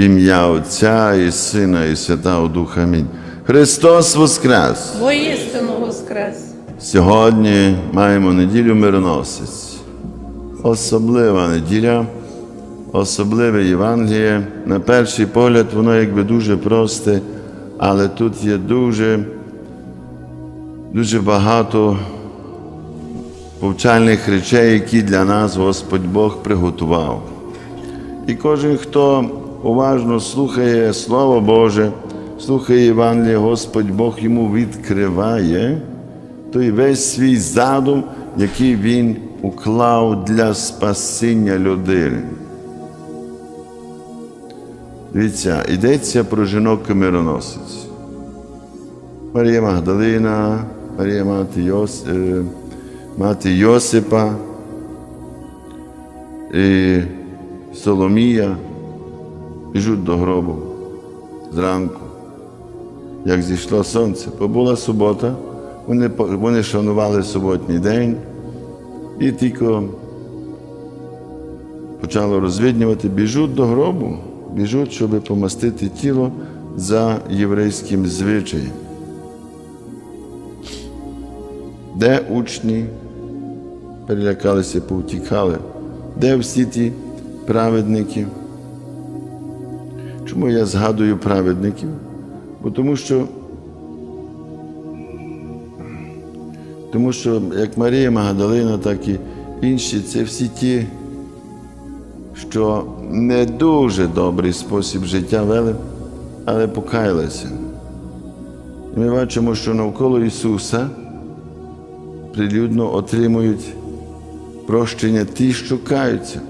ім'я Отця і Сина, і Святого Духа. Амінь. Христос Воскрес! Воістину воскрес! Сьогодні маємо неділю мироносець. Особлива неділя, особливе Євангеліє. На перший погляд, воно якби дуже просте, але тут є дуже, дуже багато повчальних речей, які для нас Господь Бог приготував. І кожен, хто уважно слухає Слово Боже, слухає Євангеліє, Господь Бог йому відкриває той весь свій задум, який він уклав для спасіння людини. Дивіться, йдеться про жінок мироносець. Марія Магдалина, Марія мати, Йос, е, мати Йосипа і Соломія біжуть до гробу зранку, як зійшло сонце. Бо була субота, вони, вони шанували суботній день і тільки почало розвиднювати, біжуть до гробу, біжуть, щоб помастити тіло за єврейським звичаєм. Де учні перелякалися, повтікали, де всі ті праведники? Чому я згадую праведників? Бо тому що, тому що як Марія Магдалина, так і інші, це всі ті, що не дуже добрий спосіб життя вели, але покаялися. І ми бачимо, що навколо Ісуса прилюдно отримують прощення ті, що каються.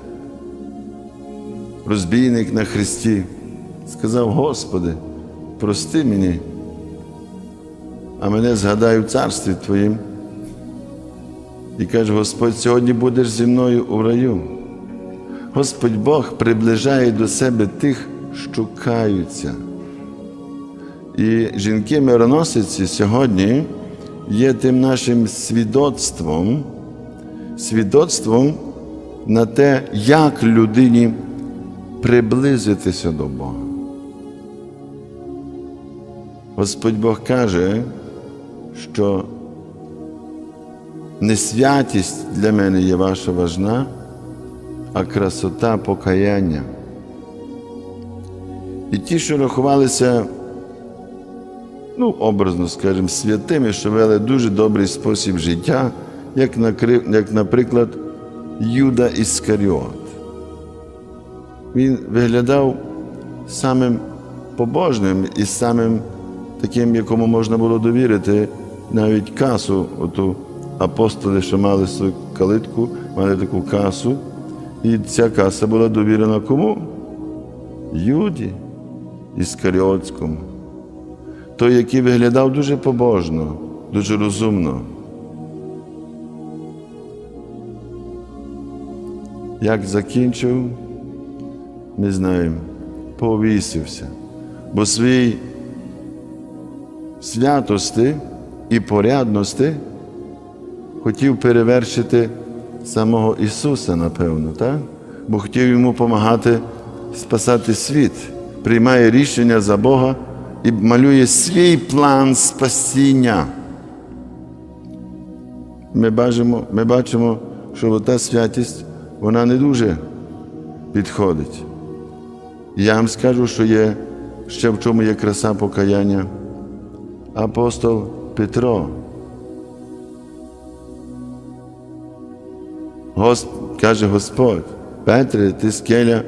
Розбійник на Христі сказав: Господи, прости мені, а мене згадай в царстві Твоїм. І каже, Господь, сьогодні будеш зі мною у раю. Господь Бог приближає до себе тих, що каються. І жінки мироносиці сьогодні є тим нашим свідоцтвом, свідоцтвом на те, як людині приблизитися до Бога. Господь Бог каже, що не святість для мене є ваша важна, а красота покаяння. І ті, що рахувалися, ну, образно скажемо, святими, що вели дуже добрий спосіб життя, як, як наприклад, Юда Іскаріот. Він виглядав самим побожним і самим таким, якому можна було довірити навіть касу. Оту апостоли, що мали свою калитку, мали таку касу. І ця каса була довірена кому? Юді Іскаріотському. Той, який виглядав дуже побожно, дуже розумно. Як закінчив, ми знаємо, повісився, бо свій святости і порядності хотів перевершити самого Ісуса, напевно, так? бо хотів йому допомагати спасати світ, приймає рішення за Бога і малює свій план спасіння. Ми бачимо, ми бачимо, що та святість вона не дуже підходить. Я вам скажу, що є ще в чому є краса покаяння. Апостол Петро. Гос... Каже Господь, Петре, ти скеля,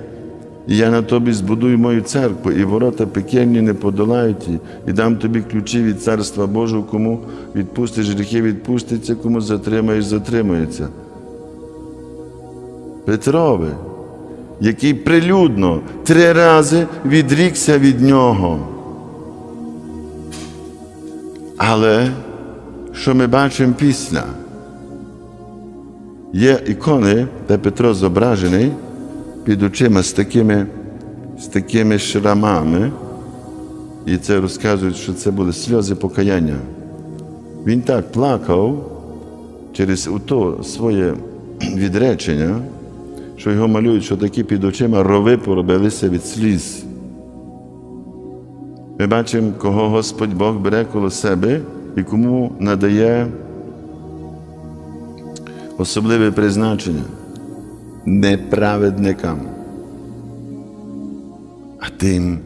і я на тобі збудую мою церкву, і ворота пекельні не подолають її, і дам тобі ключі від Царства Божого, кому відпустиш гріхи, відпуститься, кому затримаєш, затримається. Петрове, який прилюдно три рази відрікся від нього. Але що ми бачимо після? Є ікони, де Петро зображений під очима з такими, з такими шрамами, і це розказують, що це були сльози покаяння. Він так плакав через то своє відречення, що його малюють, що такі під очима рови поробилися від сліз. Ми бачимо, кого Господь Бог бере коло себе і кому надає особливе призначення неправедникам, а тим,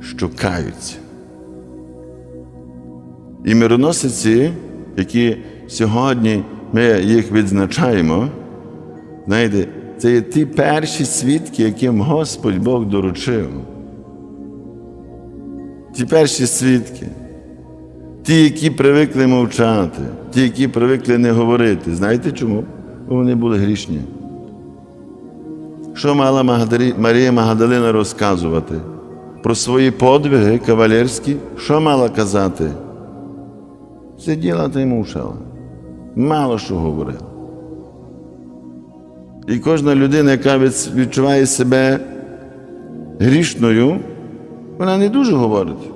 що каються. І мироносиці, які сьогодні ми їх відзначаємо, знаєте, це є ті перші свідки, яким Господь Бог доручив. Ті перші свідки, ті, які привикли мовчати, ті, які привикли не говорити. Знаєте чому? Бо вони були грішні. Що мала Магдарі- Марія Магдалина розказувати? Про свої подвиги кавалерські, що мала казати? Сиділа та й мовчала. Мало що говорила. І кожна людина, яка відчуває себе грішною, вона не дуже говорить.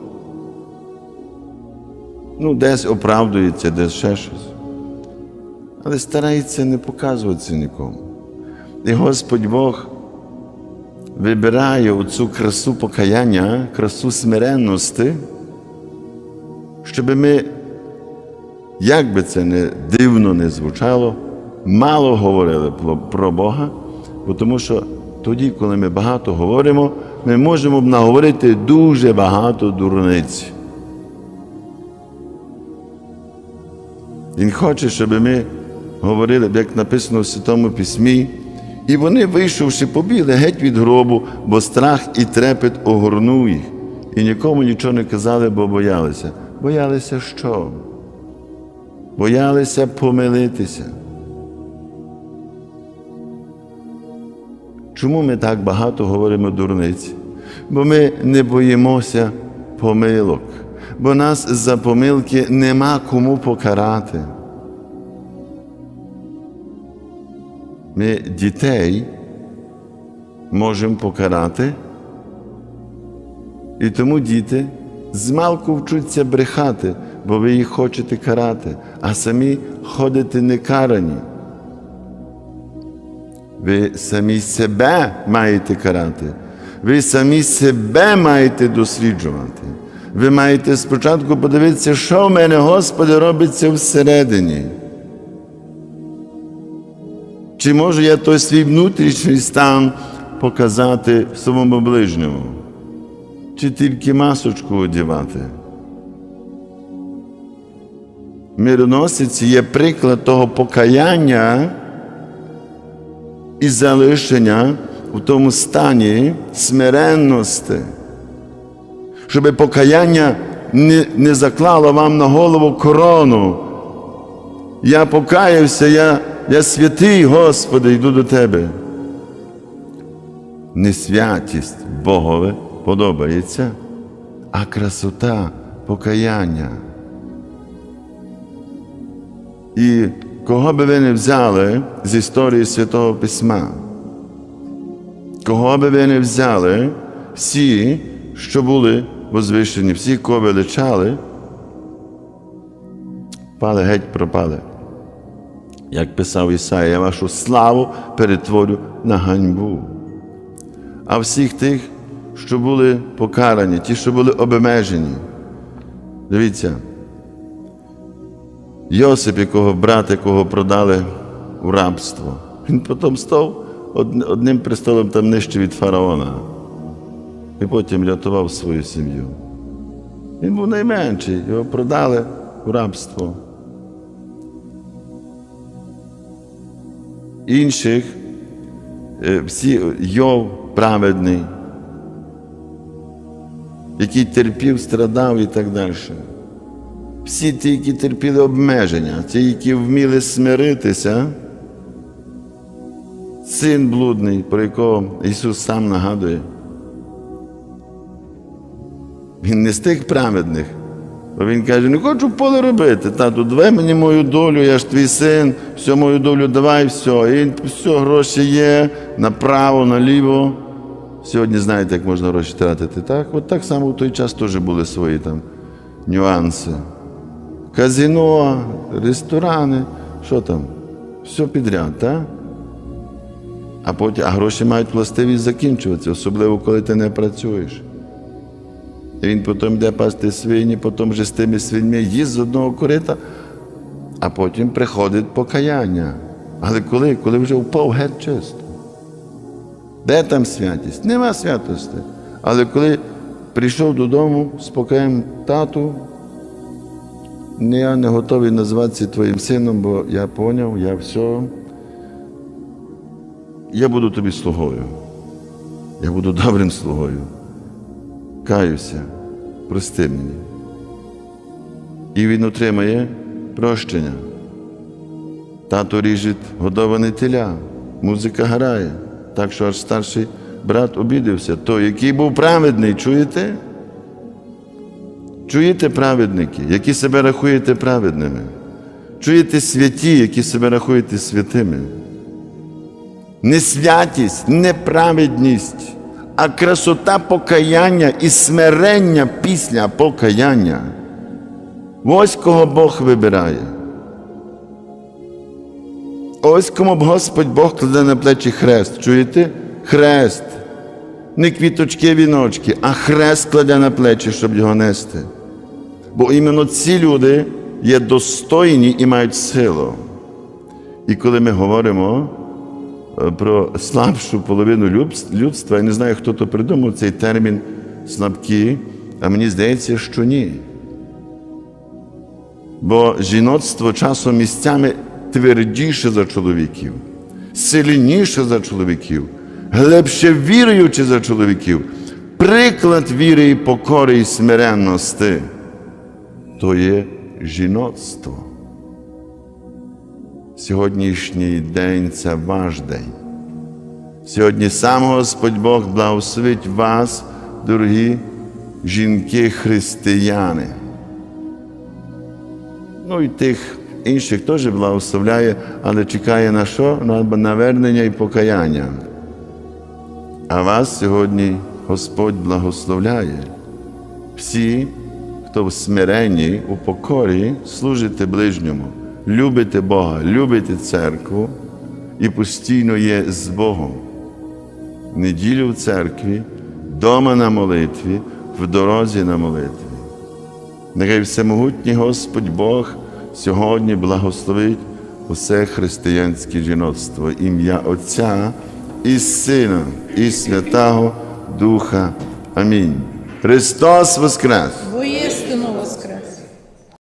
Ну, десь оправдується, десь ще щось. Але старається не показуватися нікому. І Господь Бог вибирає оцю красу покаяння, красу смиренності, щоб ми, як би це не дивно не звучало, мало говорили про- Бога, бо тому що тоді, коли ми багато говоримо, ми можемо б наговорити дуже багато дурниць. Він хоче, щоб ми говорили, як написано в Святому Письмі, і вони, вийшовши, побігли геть від гробу, бо страх і трепет огорнув їх. І нікому нічого не казали, бо боялися. Боялися що? Боялися помилитися. Чому ми так багато говоримо дурниць? Бо ми не боїмося помилок, бо нас за помилки нема кому покарати. Ми дітей можемо покарати, і тому діти змалку вчуться брехати, бо ви їх хочете карати, а самі ходите некарані. Ви самі себе маєте карати. Ви самі себе маєте досліджувати. Ви маєте спочатку подивитися, що в мене, Господи, робиться всередині. Чи можу я той свій внутрішній стан показати своєму ближньому? Чи тільки масочку одягати? Мироносець є приклад того покаяння і залишення в тому стані смиренності, щоб покаяння не, не заклало вам на голову корону. Я покаявся, я, я святий, Господи, йду до Тебе. Не святість Богове подобається, а красота покаяння. І кого би ви не взяли з історії Святого Письма, кого би ви не взяли, всі, що були возвишені, всі, кого величали, пали геть пропали. Як писав Ісая, я вашу славу перетворю на ганьбу. А всіх тих, що були покарані, ті, що були обмежені. Дивіться, Йосип, якого брат, якого продали у рабство, він потім став одним престолом там нижче від фараона. І потім рятував свою сім'ю. Він був найменший, його продали у рабство. Інших, е, всі Йов праведний, який терпів, страдав і так далі. Всі ті, які терпіли обмеження, ті, які вміли смиритися, син блудний, про якого Ісус сам нагадує. Він не з тих праведних. Бо він каже, не хочу поле робити. Тату, давай мені мою долю, я ж твій син, всю мою долю давай, все. І все, гроші є направо, наліво. Сьогодні знаєте, як можна гроші тратити. Так? От так само в той час теж були свої там нюанси. Казино, ресторани, що там? Все підряд, так? А потім, а гроші мають властивість закінчуватися, особливо коли ти не працюєш. Він потім йде пасти свині, потім вже з тими свиньми їсть з одного корита, а потім приходить покаяння. Але коли? Коли вже впав геть чисто. Де там святість? Нема святості. Але коли прийшов додому покаянням тату, «Ні, я не готовий називатися твоїм сином, бо я поняв, я все. Я буду тобі слугою. Я буду добрим слугою. Каюся, прости мені. І він отримає прощення. Тато ріже годоване теля, музика грає, так що аж старший брат обідався. Той, який був праведний, чуєте? Чуєте праведники, які себе рахуєте праведними? Чуєте святі, які себе рахуєте святими? Не святість, не праведність, а красота покаяння і смирення після покаяння. Ось кого Бог вибирає. Ось кому Господь Бог кладе на плечі хрест. Чуєте? Хрест. Не квіточки, віночки, а хрест кладе на плечі, щоб його нести. Бо іменно ці люди є достойні і мають силу. І коли ми говоримо е, про слабшу половину людства, я не знаю, хто то придумав цей термін слабкі, а мені здається, що ні. Бо жіноцтво часом місцями твердіше за чоловіків, сильніше за чоловіків, глибше віруючи за чоловіків, приклад віри і покори і смиренності то є жіноцтво. Сьогоднішній день це ваш день. Сьогодні сам Господь Бог благословить вас, дорогі жінки-християни. Ну і тих інших теж благословляє, але чекає на що? На навернення і покаяння. А вас сьогодні Господь благословляє. Всі, хто в смиренні, у покорі служите ближньому, любите Бога, любите церкву і постійно є з Богом. Неділю в церкві, дома на молитві, в дорозі на молитві. Нехай всемогутній Господь Бог сьогодні благословить усе християнське жіноцтво, ім'я Отця і Сина, і Святого Духа. Амінь. Христос Воскрес!